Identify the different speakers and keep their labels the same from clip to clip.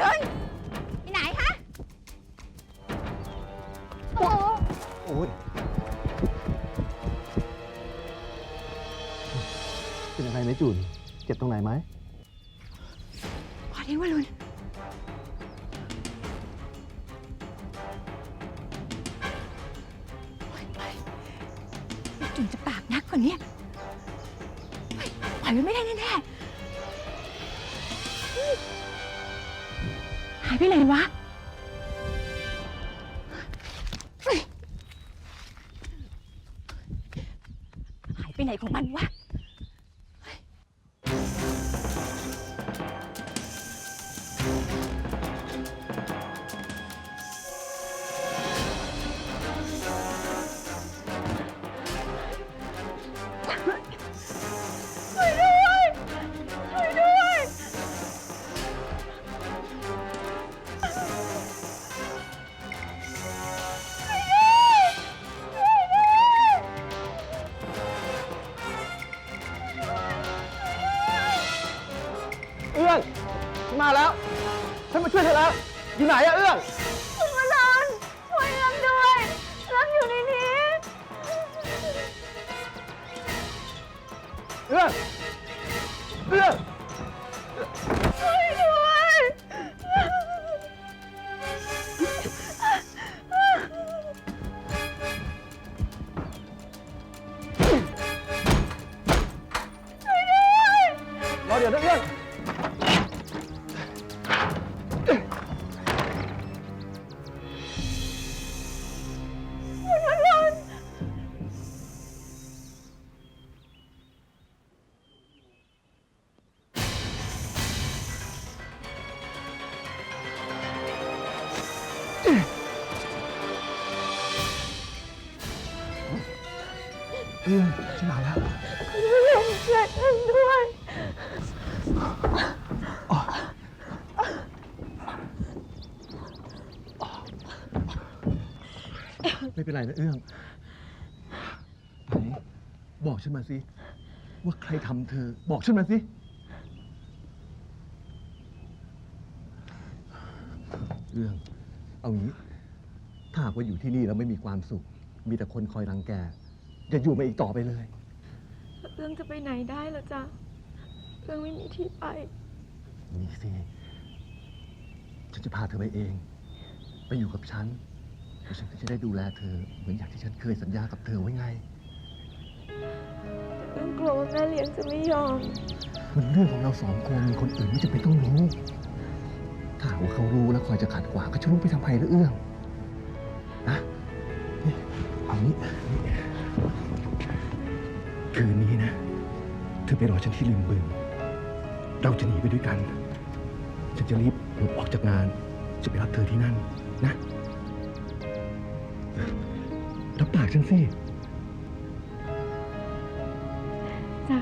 Speaker 1: รุนไปไหนฮะโอ้โห
Speaker 2: โอ้ยเป็นยังไงไหมจูน เจ็บตรงไหนไหม
Speaker 1: พอดีวรุณโอ๊ยไปไอ้จุนจะปากนักกว่านี้เฮ้ยปล่อยไว้ไม่ได้แน่ๆายไปไหนวะ หายไปไหนของมันวะ
Speaker 2: มาแล้ว ฉันมาช่วยเธอแล้ว อยู่ไหนอะเอื้อง
Speaker 1: คุณมานอนช่วยรักด้วยรักอยู่ในนี้
Speaker 2: เอื้อง เอื้อง เอื้องฉันมาแล้ว
Speaker 1: ช่วยฉันด้วย
Speaker 2: ไม่เป็นไรนะเอื้องไหนบอกฉันมาสิ ว่าใครทำเธอ บอกฉันมาสิ เอื้อง เอางี้ ถ้าหากว่าอยู่ที่นี่แล้วไม่มีความสุข มีแต่คนคอยรังแก อย่าอยู่มาอีกต่อไปเลย
Speaker 3: เอื้องจะไปไหนได้ล่ะจ๊ะเอื้องไม่มีที่ไป
Speaker 2: นี่สิ ฉันจะพาเธอไปเอง ไปอยู่กับฉันแล้วฉันก็จะได้ดูแลเธอ เหมือนอย่างที่ฉันเคยสัญญากับเธอไว้ไง
Speaker 3: เอื้องกลัวว่าแม่เลี้ยงจะไม่ยอม
Speaker 2: มันเรื่องของเราสองคนมีคนอื่นไม่จำเป็นต้องรู้ ถ้าหากว่าเขารู้แล้วคอยจะขัดขวางก็จะรู้ไปทำไมหรือเอื้องนะนี่เอานี้นี่ คืนนี้นะ เธอไปรอฉันที่ริมบึง เราจะหนีไปด้วยกัน ฉันจะรีบหออกจากงาน จะไปรับเธอที่นั่นนะ รับปากฉันสิ
Speaker 3: จ้ะ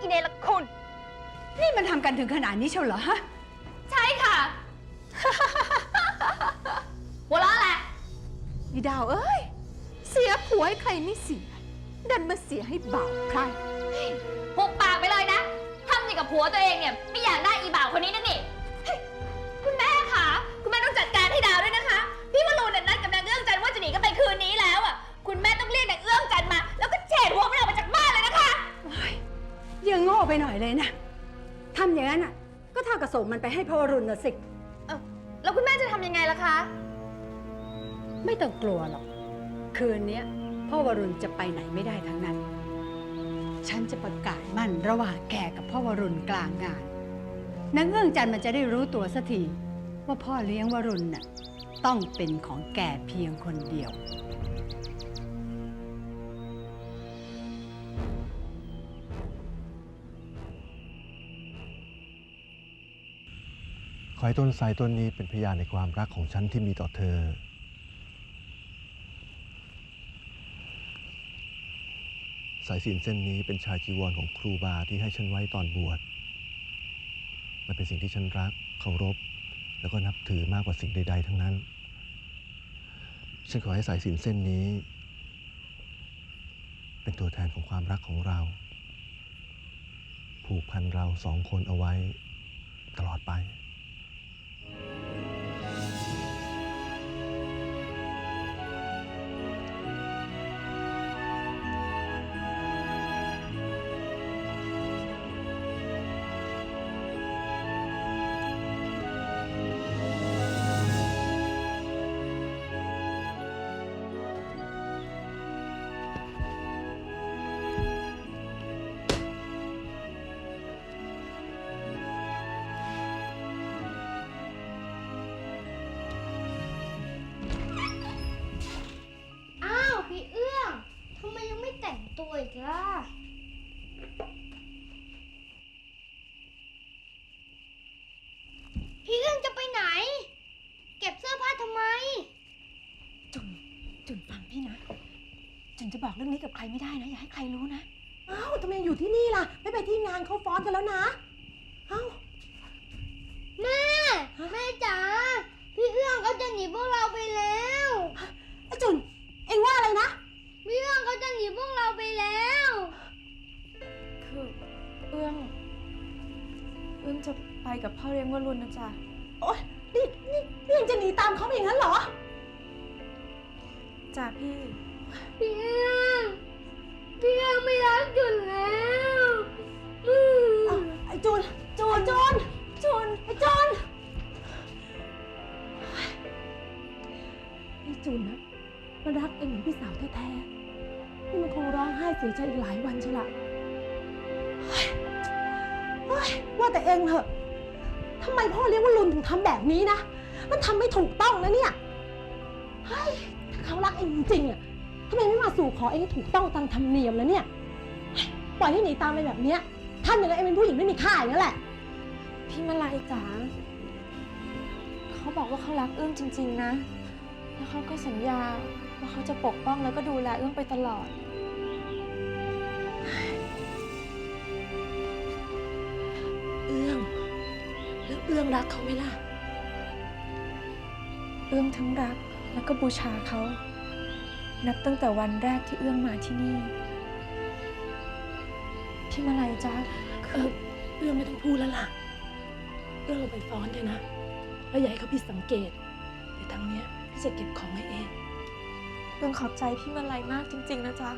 Speaker 1: อีเนรคุณ นี่มันทำกันถึงขนาดนี้เชียวเหรอฮะ ใช่ค่ะ หัวเราะแหละ อีดาวเอ้ย เสียผัวให้ใครไม่เสีย ดันมาเสียให้บ่าวใคร
Speaker 4: หุบปากไปเลยนะทำอย่างกับผัวตัวเองเนี่ย ไม่อยากได้อีบ่าวคนนี้นั่นนี่
Speaker 5: ส่งมันไปให้พ่อวรุณนะสิ
Speaker 4: เอ้าแล้วคุณแม่จะทำยังไงล่ะคะ
Speaker 5: ไม่ต้องกลัวหรอก คืนเนี้ยพ่อวรุณจะไปไหนไม่ได้ทั้งนั้น ฉันจะประกาศมั่นระหว่างแกกับพ่อวรุณกลางงานนางเอื้องจันทร์มันจะได้รู้ตัวสักทีว่าพ่อเลี้ยงวรุณน่ะต้องเป็นของแกเพียงคนเดียว
Speaker 2: อให้ต้นไทรต้นนี้เป็นพยานในความรักของฉันที่มีต่อเธอ สายสินเส้นนี้เป็นชายจีวรของครูบาที่ให้ฉันไว้ตอนบวช มันเป็นสิ่งที่ฉันรักเคารพ แล้วก็นับถือมากกว่าสิ่งใด ๆ ทั้งนั้น ฉันขอให้สายสินเส้นนี้ เป็นตัวแทนของความรักของเรา ผูกพันเราสองคนเอาไว้ตลอดไป
Speaker 3: บอกเรื่องนี้กับใครไม่ได้นะ อย่าให้ใครรู้นะ
Speaker 6: อ้าวทำไมอยู่ที่นี่ล่ะ ไม่ไปที่งานเขาฟ้อนกันแล้วนะ เอ้า
Speaker 7: แม่ แม่จ๋า พี่เอื้องเขาจะหนีพวกเราไปแล้ว
Speaker 6: ไอ้จุน เอ็งว่าอะไรนะ
Speaker 7: พี่เอื้องเขาจะหนีพวกเราไปแล้ว
Speaker 3: คือเอื้อง เอื้องจะไปกับพ่อเลี้ยงวรุณนะจ๊ะ
Speaker 6: โอ๊ยนี่นี่นี่ยังจะหนีตามเขาไปอย่างนั้นเหรอ
Speaker 3: จ้ะพี่
Speaker 7: พี่เอื้องพี่เอื้องไม่รักจุนแล้วอืม
Speaker 6: อ้าวไอ้จูนจูนจูนจูนไอ้จูนไอ้จูนนะมันรักเองเหมือนพี่สาวแท้ๆนี่มันคงร้องไห้เสียใจอีกหลายวันใช่ละเฮ้ยเฮ้ยว่าแต่เองเถอะทำไมพ่อเลี้ยงวรุณถึงทำแบบนี้นะ มันทำไม่ถูกต้องนะเนี่ย เฮ้ยถ้าเขารักเองจริงๆอะ ทำไมไม่มาสู่ขอเองให้ถูกต้องตามธรรมเนียมแล้วเนี่ยเฮ้ยปล่อยให้หนีตามไปแบบเนี้ยท่านอย่างนั้นเองเป็นผู้หญิงไม่มีค่าอย่างนั้นแหละ
Speaker 3: พี่มาลายจ๋าเขาบอกว่าเขารักเอื้องจริง ๆ นะ แล้วเขาก็สัญญาว่าเขาจะปกป้องแล้วก็ดูแลเอื้องไปตลอด
Speaker 6: เอื้อง แล้วเอื้องรักเขาไหมล่ะ
Speaker 3: เอื้องทั้งรักแล้วก็บูชาเขา นับตั้งแต่วันแรกที่เอื้องมาที่นี่ พี่มาลายจ๊ะ
Speaker 6: เออเอื้องไม่ต้องพูดแล้วล่ะเอื้องลงไปฟ้อนเถอะนะ แล้วอย่าให้เขาผิดสังเกตเดี๋ยวทางเนี้ยพี่จะเก็บของให้เอง
Speaker 3: เอื้องขอบใจพี่มาลัยมากจริง ๆ นะจ๊ะ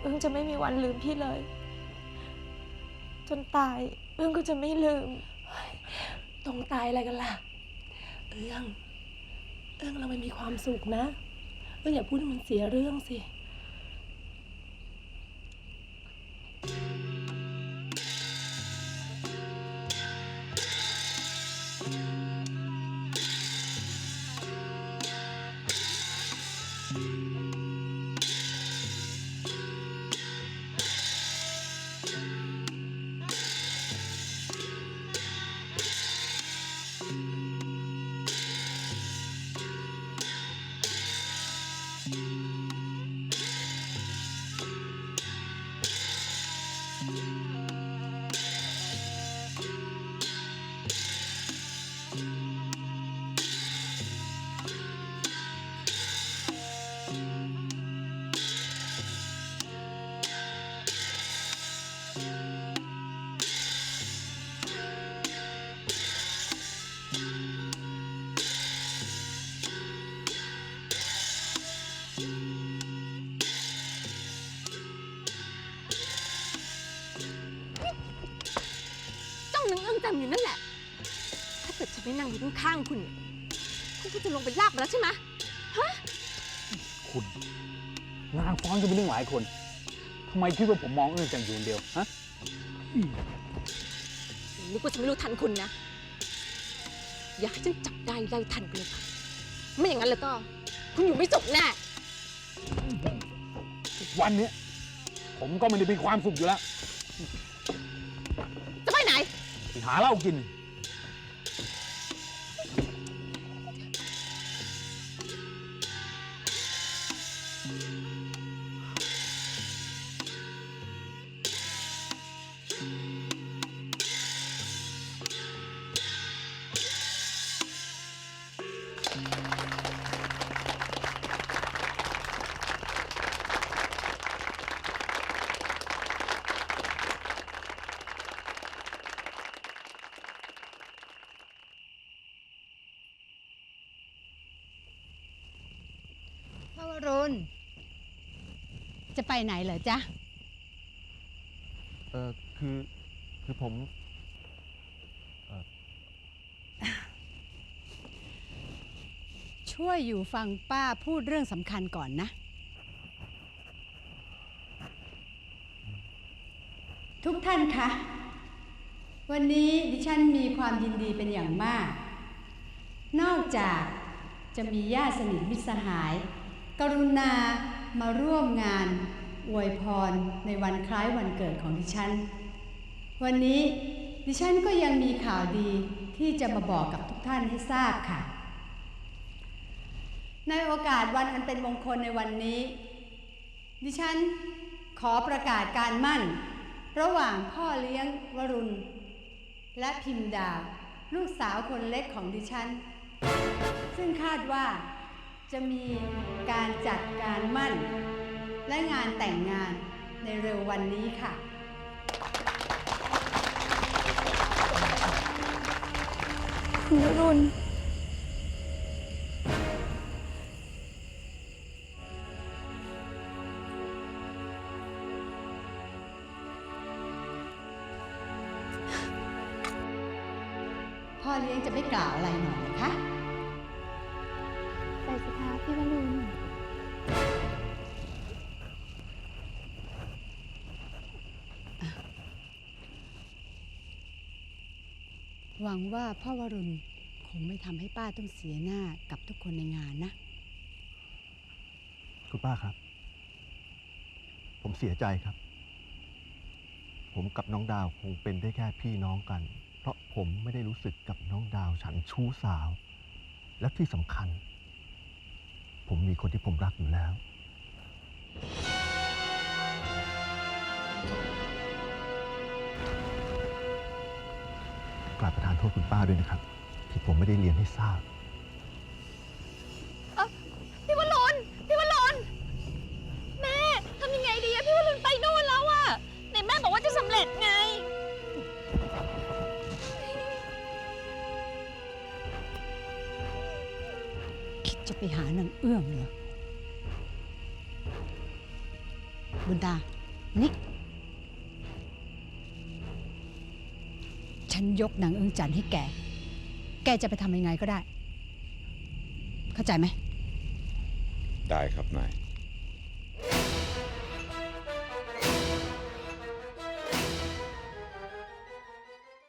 Speaker 3: เอื้องจะไม่มีวันลืมพี่เลย จนตายเอื้องก็จะไม่ลืม
Speaker 6: ตรงตายอะไรกันล่ะ เอื้อง เอื้องเราไม่มีความสุขนะ ก็อย่าพูดให้มันเสียเรื่องสิ
Speaker 1: จ้ ไม่นั่งอยู่ข้างๆคุณเนี่ยคุณก็จะลงไปลากไปแล้วใช่ไหม
Speaker 8: คุณงานฟ้อนก็มีเรื่องหลายคนทำไมคิดว่าผมมองเอื้องจังอยู่คนเดียวฮะ
Speaker 1: นึกว่าจะไม่รู้ทันคุณนะ อยากให้ฉันจับได้ไล่ทันไปเลยค่ะไม่อย่างนั้นแล้วก็ คุณอยู่ไม่สุขแน่
Speaker 8: วันเนี้ยผมก็ไม่ได้มีความสุขอยู่แล้ว
Speaker 1: จะไปไหน
Speaker 8: ไปหาเหล้ากิน พ
Speaker 5: รวรุณ จะไปไหนเหรอจ๊ะ
Speaker 2: เออ คือคือผม
Speaker 5: ช่วยอยู่ฟังป้าพูดเรื่องสำคัญก่อนนะ ทุกท่านคะ วันนี้ดิฉันมีความยินดีเป็นอย่างมาก นอกจากจะมีญาติสนิทมิตรสหาย กรุณามาร่วมงานอวยพรในวันคล้ายวันเกิดของดิฉัน วันนี้ดิฉันก็ยังมีข่าวดีที่จะมาบอกกับทุกท่านให้ทราบค่ะ ในโอกาสวันอันเป็นมงคลในวันนี้ ดิฉันขอประกาศการมั่น ระหว่างพ่อเลี้ยงวรุณ และพิมดา ลูกสาวคนเล็กของดิฉัน ซึ่งคาดว่าจะมีการจัดการมั่น และงานแต่งงานในเร็ววันนี้ค่ะ
Speaker 3: คุณรุน
Speaker 5: พ่อเลี้ยงจะไม่กล่าวอะไรหน่อยนะ
Speaker 7: คะ
Speaker 5: หวังว่าพ่อวรุณคงไม่ทำให้ป้าต้องเสียหน้ากับทุกคนในงานนะ
Speaker 2: คุณป้าครับ ผมเสียใจครับ ผมกับน้องดาวคงเป็นได้แค่พี่น้องกัน เพราะผมไม่ได้รู้สึกกับน้องดาวฉันชู้สาว และที่สำคัญ ผมมีคนที่ผมรักอยู่แล้ว ราบประทานโทษคุณป้าด้วยนะครับ ที่ผมไม่ได้เรียนให้ทราบ
Speaker 1: พี่วรุณพี่วรุณแม่ทำยังไงดีอะพี่วรุณไปนู่นแล้วอะไหนแม่บอกว่าจะสำเร็จไง
Speaker 5: คิดจะไปหานางเอื้อมเหรอบุญตา นี่ ฉันยกนางเอื้องจันทร์ให้แก แกจะไปทำยังไงก็ได้ เข้าใจไหม
Speaker 9: ได้ครับนาย